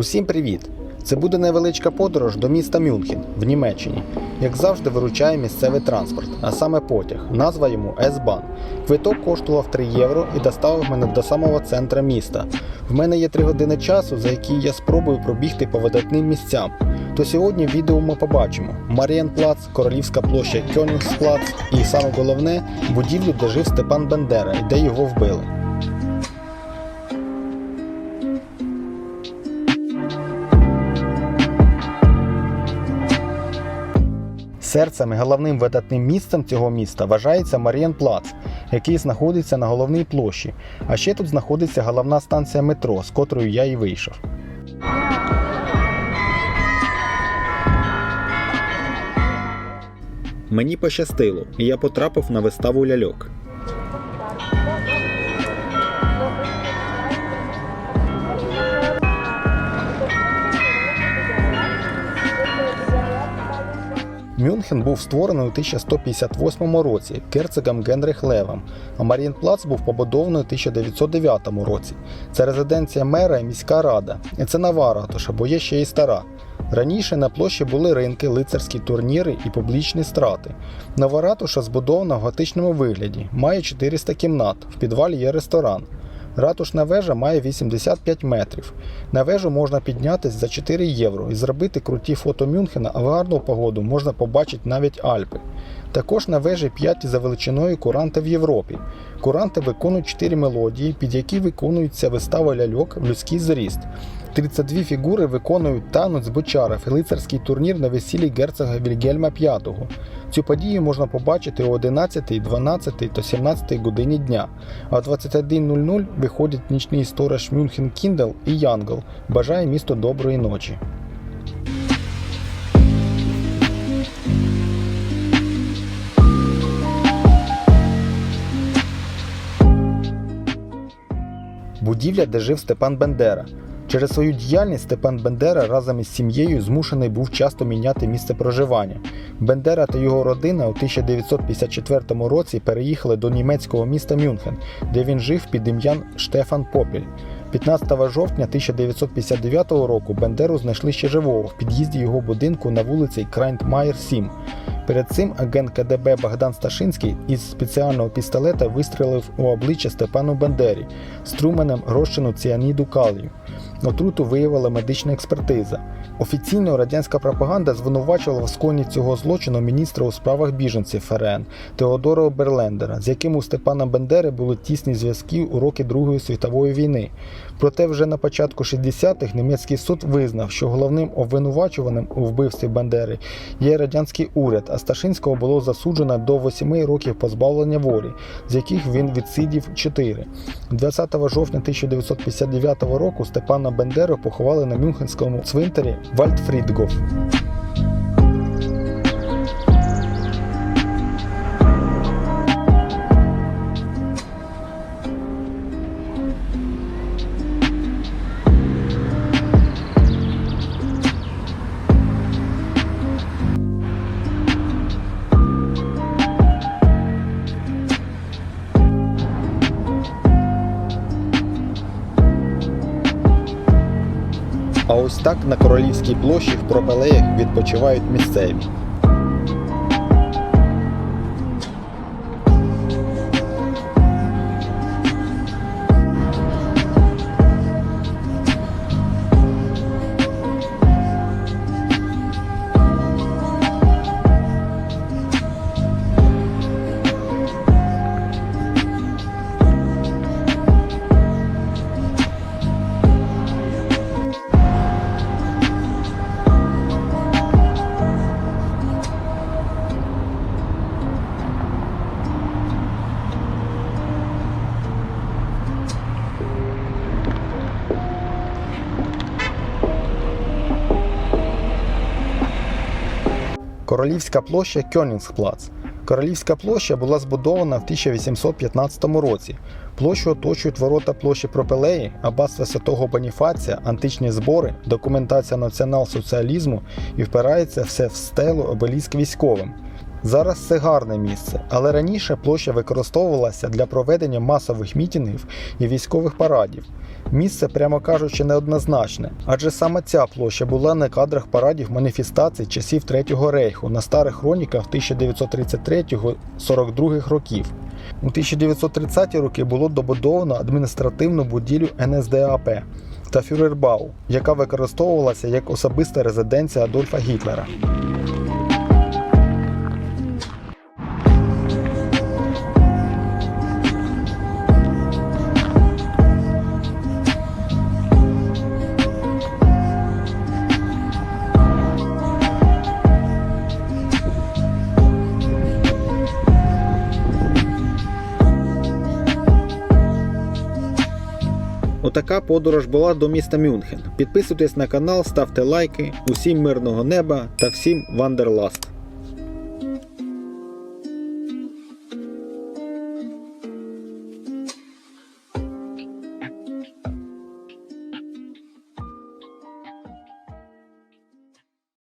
Усім привіт! Це буде невеличка подорож до міста Мюнхен в Німеччині. Як завжди, виручає місцевий транспорт, а саме потяг. Назва йому S-Bahn. Квиток коштував 3 євро і доставив мене до самого центра міста. В мене є 3 години часу, за які я спробую пробігти по видатним місцям. То сьогодні в відео ми побачимо Марієнплац, Королівська площа Кьонігсплац і саме головне будівлю, де жив Степан Бендера і де його вбили. Серцем і головним видатним місцем цього міста вважається Марієнплац, який знаходиться на головній площі. А ще тут знаходиться головна станція метро, з котрою я і вийшов. Мені пощастило, і я потрапив на виставу ляльок. Мюнхен був створений у 1158 році герцогом Генріх Левом, а Марієнплац був побудований у 1909 році. Це резиденція мера і міська рада. І це нова ратуша, бо є ще й стара. Раніше на площі були ринки, лицарські турніри і публічні страти. Нова ратуша збудована в готичному вигляді, має 400 кімнат, в підвалі є ресторан. Ратушна вежа має 85 метрів. На вежу можна піднятися за 4 євро і зробити круті фото Мюнхена, а в гарну погоду можна побачити навіть Альпи. Також на вежі 5 за величиною куранти в Європі. Куранти виконують 4 мелодії, під які виконується вистава ляльок в людський зріст. 32 фігури виконують танець бочаров і лицарський турнір на весіллі герцога Вільгельма V. Цю подію можна побачити о 11, 12 та 17 годині дня. А о 21.00 виходить нічний сторож Мюнхен Кіндел і Янгол. Бажає місту доброї ночі. Будівля, де жив Степан Бендера. Через свою діяльність Степан Бендера разом із сім'єю змушений був часто міняти місце проживання. Бендера та його родина у 1954 році переїхали до німецького міста Мюнхен, де він жив під ім'ям Штефан Попіль. 15 жовтня 1959 року Бендеру знайшли ще живого в під'їзді його будинку на вулиці Крайнтмаєр 7. Перед цим агент КДБ Богдан Сташинський із спеціального пістолета вистрелив у обличчя Степану Бендері струменем розчину ціаніду калію. Отруту виявила медична експертиза. Офіційно радянська пропаганда звинувачувала в сконі цього злочину міністра у справах біженців ФРН Теодора Оберлендера, з яким у Степана Бендери були тісні зв'язки у роки Другої світової війни. Проте вже на початку 60-х німецький суд визнав, що головним обвинувачуваним у вбивстві Бендери є радянський уряд, а Сташинського було засуджено до 8 років позбавлення волі, з яких він відсидів 4. 20 жовтня 1959 року Степана Бендеру поховали на Мюнхенському цвинтарі Вальдфрідгоф. Ось так на королівській площі в пропелеях відпочивають місцеві. Королівська площа Кьонінгсплац. Королівська площа була збудована в 1815 році. Площу оточують ворота площі Пропелеї, аббатства святого Боніфація, античні збори, документація націонал-соціалізму і впирається все в стелу обеліск військовим. Зараз це гарне місце, але раніше площа використовувалася для проведення масових мітингів і військових парадів. Місце, прямо кажучи, неоднозначне, адже саме ця площа була на кадрах парадів маніфестацій часів Третього рейху на старих хроніках 1933-42 років. У 1930-ті роки було добудовано адміністративну будівлю НСДАП та Фюрербау, яка використовувалася як особиста резиденція Адольфа Гітлера. Отака подорож була до міста Мюнхен. Підписуйтесь на канал, ставте лайки. Усім мирного неба та всім вандерласт!